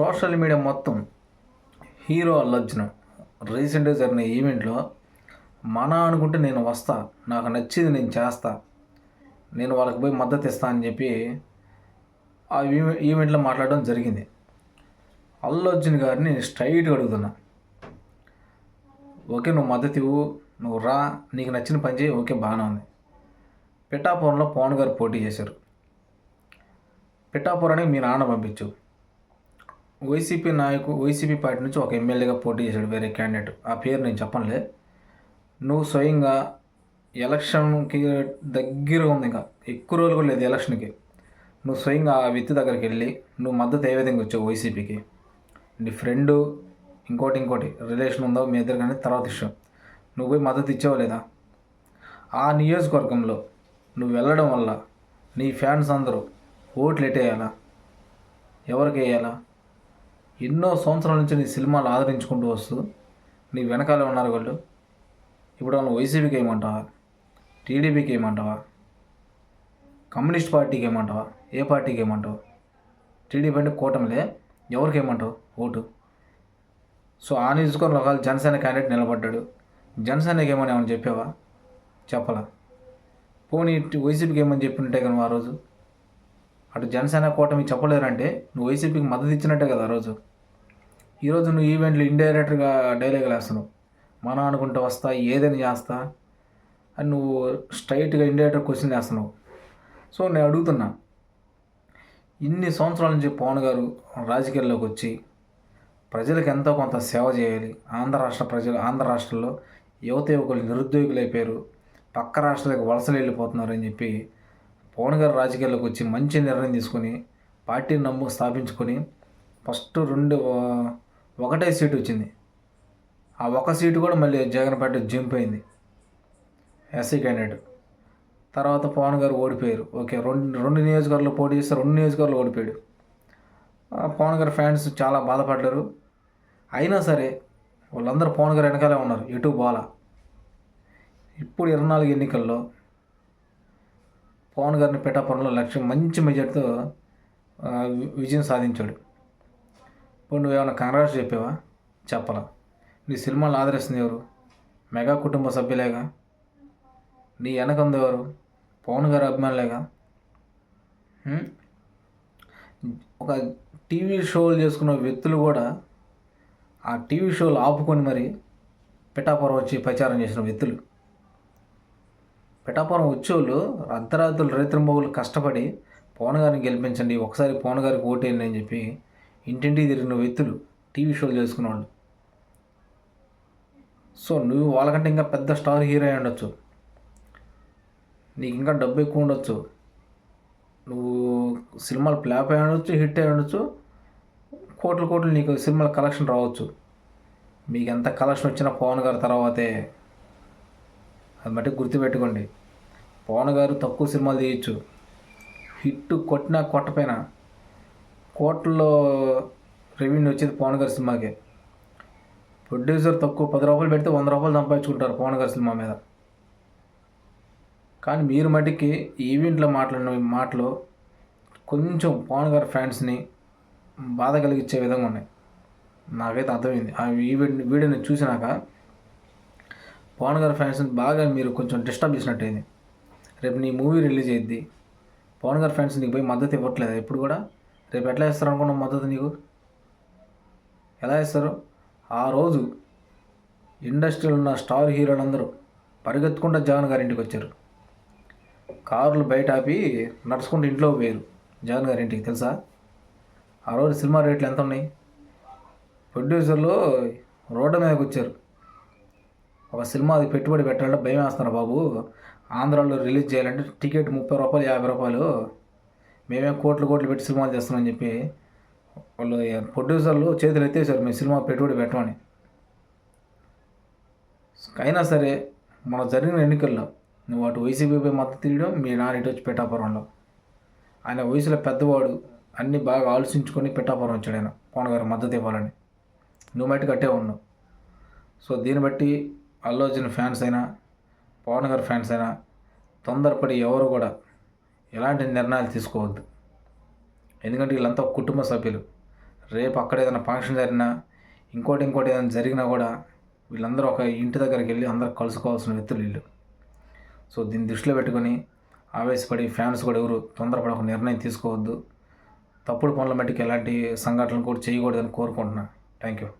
Social media మొత్తం hero Allu Arjun. రీసెంట్గా జరిగిన ఈవెంట్లో మన అనుకుంటే నేను వస్తా నాకు నచ్చింది నేను చేస్తా నేను వాళ్ళకి పోయి మద్దతు ఇస్తా అని చెప్పి ఆ ఈవెంట్లో మాట్లాడడం జరిగింది. అల్లు అర్జున్ గారిని స్ట్రైట్గా అడుగుతున్నా. ఓకే నువ్వు మద్దతు ఇవ్వు నువ్వు రా నీకు నచ్చిన పని చేయి ఓకే బాగానే ఉంది. పిఠాపురంలో పవన్ గారు పోటీ చేశారు. పిఠాపురానికి మీ నాన్న పంపించు. వైసీపీ నాయకు వైసీపీ పార్టీ నుంచి ఒక ఎమ్మెల్యేగా పోటీ చేశాడు వేరే క్యాండిడేట్. ఆ పేరు నేను చెప్పనులే. నువ్వు స్వయంగా ఎలక్షన్కి దగ్గర ఉంది ఇంకా. ఎక్కువ రోజులు కూడా లేదు ఎలక్షన్కి నువ్వు స్వయంగా ఆ వ్యక్తి దగ్గరికి వెళ్ళి నువ్వు మద్దతు ఏ విధంగా వచ్చావు వైసీపీకి? నీ ఫ్రెండు ఇంకోటి ఇంకోటి రిలేషన్ ఉందో మీ ఇద్దరు కానీ తర్వాత ఇష్టం నువ్వు పోయి మద్దతు ఇచ్చావు లేదా? ఆ నియోజకవర్గంలో నువ్వు వెళ్ళడం వల్ల నీ ఫ్యాన్స్ అందరూ ఓట్లు ఎట్టేయాలా ఎవరికి వేయాలా ఎన్నో సంవత్సరాల నుంచి నీ సినిమాలు ఆదరించుకుంటూ వస్తూ నీ వెనకాలే ఉన్నారు వాళ్ళు ఇప్పుడు వాళ్ళు వైసీపీకి ఏమంటావా టీడీపీకి ఏమంటావా కమ్యూనిస్ట్ పార్టీకి ఏమంటావా ఏ పార్టీకి ఏమంటావు టీడీపీ అంటే కూటమిలే. ఎవరికి ఏమంటావు ఓటు. సో ఆ నియోజకవర్గంలో ఒకవేళ జనసేన క్యాండిడేట్ నిలబడ్డాడు. జనసేనకి ఏమని ఏమని చెప్పావా? చెప్పలా. పోనీ వైసీపీకి ఏమని చెప్పినట్టే కదా ఆ రోజు? అటు జనసేన కూటమి చెప్పలేరంటే నువ్వు వైసీపీకి మద్దతు ఇచ్చినట్టే కదా ఆ రోజు? ఈరోజు నువ్వు ఈవెంట్లు ఇండైరెక్ట్గా డైలాగులు వేస్తున్నావు. మనం అనుకుంటే వస్తా ఏదైనా చేస్తా అని నువ్వు స్ట్రైట్గా ఇండైరెక్ట్ క్వశ్చన్ వేస్తున్నావు. సో నేను అడుగుతున్నా ఇన్ని సంవత్సరాల నుంచి పవన్ గారు రాజకీయాల్లోకి వచ్చి ప్రజలకు ఎంతో కొంత సేవ చేయాలి. ఆంధ్ర రాష్ట్ర ప్రజలు ఆంధ్ర రాష్ట్రంలో యువత యువకులు నిరుద్యోగులు అయిపోయారు పక్క రాష్ట్రాలకు వలసలు వెళ్ళిపోతున్నారు అని చెప్పి పవన్ గారు రాజకీయాల్లోకి వచ్చి మంచి నిర్ణయం తీసుకొని పార్టీని నమ్ము స్థాపించుకొని ఫస్ట్ రెండు ఒకటే సీటు వచ్చింది. ఆ ఒక సీటు కూడా మళ్ళీ జగన్ పార్టీ అయింది. ఎస్సీ క్యాండిడేట్ తర్వాత పవన్ గారు ఓడిపోయారు. ఓకే రెండు రెండు నియోజకవర్గాలు పోటీ చేస్తే రెండు నియోజకవర్గాలు ఓడిపోయాడు. పవన్ గారు ఫ్యాన్స్ చాలా బాధపడ్డారు. అయినా సరే వాళ్ళందరూ పవన్ గారు వెనకాలే ఉన్నారు. ఎటు బాల. ఇప్పుడు ఇరవై నాలుగు ఎన్నికల్లో పవన్ గారిని పిఠాపురంలో లక్ష్యం మంచి మెజార్టీతో విజయం సాధించాడు. ఇప్పుడు నువ్వేమైనా కంగ్రాట్స్ చెప్పావా? చెప్పలా. నీ సినిమాలు ఆదరిస్తుంది ఎవరు? మెగా కుటుంబ సభ్యులేగా? నీ వెనక ఉంది ఎవరు? పవన్ గారు అభిమానులేగా? ఒక టీవీ షోలు చేసుకున్న వ్యక్తులు కూడా ఆ టీవీ షోలు ఆపుకొని మరి పిఠాపురం వచ్చి ప్రచారం చేసిన వ్యక్తులు. పిఠాపురం వచ్చేవాళ్ళు అర్ధరాత్రులు రైతులు కష్టపడి పవన్ గారిని గెలిపించండి ఒకసారి పవన్ గారికి ఓటేయండి అని చెప్పి ఇంటింటికి తిరిగిన వ్యక్తులు టీవీ షోలు చేసుకునేవాళ్ళు. సో నువ్వు వాళ్ళకంటే ఇంకా పెద్ద స్టార్ హీరో అయి ఉండొచ్చు. నీకు ఇంకా డబ్బు ఎక్కువ ఉండొచ్చు. నువ్వు సినిమాలు ఫ్లాప్ అయి ఉండొచ్చు హిట్ అయి ఉండొచ్చు. కోట్లు కోట్లు నీకు సినిమాల కలెక్షన్ రావచ్చు. మీకు ఎంత కలెక్షన్ వచ్చినా పవన్ గారి తర్వాతే. అది మట్టి గుర్తుపెట్టుకోండి. పవన్ గారు తక్కువ సినిమాలు తీయచ్చు. హిట్ కొట్టినా కొట్టపోయినా కోట్లలో రెవెన్యూ వచ్చేది పవన్ గారి సినిమాకి. ప్రొడ్యూసర్ తక్కువ పది రూపాయలు పెడితే వంద రూపాయలు సంపాదించుకుంటారు పవన్ గారి సినిమా మీద. కానీ మీరు మటుకి ఈవెంట్లో మాట్లాడిన మాటలు కొంచెం పవన్ గారి ఫ్యాన్స్ని బాధ కలిగించే విధంగా ఉన్నాయి. నాకైతే అర్థమైంది. ఆ ఈవెంట్ వీడియోని చూసినాక పవన్ గారి ఫ్యాన్స్ని బాగా మీరు కొంచెం డిస్టర్బ్ చేసినట్టయింది. రేపు నీ మూవీ రిలీజ్ అయ్యింది పవన్ గారి ఫ్యాన్స్ నీకు పోయి మద్దతు ఇవ్వట్లేదు? ఎప్పుడు కూడా? రేపు ఎట్లా ఇస్తారు అనుకున్నావు మద్దతు నీకు? ఎలా ఇస్తారు? ఆ రోజు ఇండస్ట్రీలో ఉన్న స్టార్ హీరోలందరూ పరిగెత్తుకుంటూ జగన్ గారి ఇంటికి వచ్చారు. కార్లు బయట ఆపి నడుచుకుంటూ ఇంట్లో పోయారు జగన్ గారి ఇంటికి తెలుసా? ఆ రోజు సినిమా రేట్లు ఎంత ఉన్నాయి? ప్రొడ్యూసర్లు రోడ్డు మీదకి వచ్చారు. ఒక సినిమా అది పెట్టుబడి పెట్టాలంటే భయం వేస్తున్నారు బాబు. ఆంధ్రాలో రిలీజ్ చేయాలంటే టికెట్ ముప్పై రూపాయలు యాభై రూపాయలు మేమే కోట్లు కోట్లు పెట్టి సినిమాలు చేస్తున్నామని చెప్పి వాళ్ళు ప్రొడ్యూసర్లు చేతులు ఎత్తేసారు. మేము సినిమా పెట్టుబడి పెట్టమని. అయినా సరే మన జరిగిన ఎన్నికల్లో నువ్వు అటు వైసీపీపై మద్దతు తీయడం మీ నాన్న ఇటు వచ్చి పెట్టాపురంలో ఆయన వయసులో పెద్దవాడు అన్నీ బాగా ఆలోచించుకొని పెట్టాపురం వచ్చాడు ఆయన. పవన్ గారు మద్దతు ఇవ్వాలని. నువ్వు మట్టి కట్టే ఉన్నావు. సో దీన్ని బట్టి అల్లు అర్జున్ ఫ్యాన్స్ అయినా పవన్ గారు ఫ్యాన్స్ అయినా తొందరపడి ఎవరు కూడా ఎలాంటి నిర్ణయాలు తీసుకోవద్దు. ఎందుకంటే వీళ్ళంతా కుటుంబ సభ్యులు. రేపు అక్కడ ఏదైనా ఫంక్షన్ జరిగినా ఇంకోటి ఇంకోటి ఏదైనా జరిగినా కూడా వీళ్ళందరూ ఒక ఇంటి దగ్గరికి వెళ్ళి అందరూ కలుసుకోవాల్సిన వ్యక్తులు వీళ్ళు. సో దీన్ని దృష్టిలో పెట్టుకొని ఆవేశపడి ఫ్యాన్స్ కూడా ఎవరు తొందరపడి ఒక నిర్ణయం తీసుకోవద్దు. తప్పుడు పనుల మట్టికి ఎలాంటి సంఘటనలు కూడా చేయకూడదని కోరుకుంటున్నాను థ్యాంక్ యూ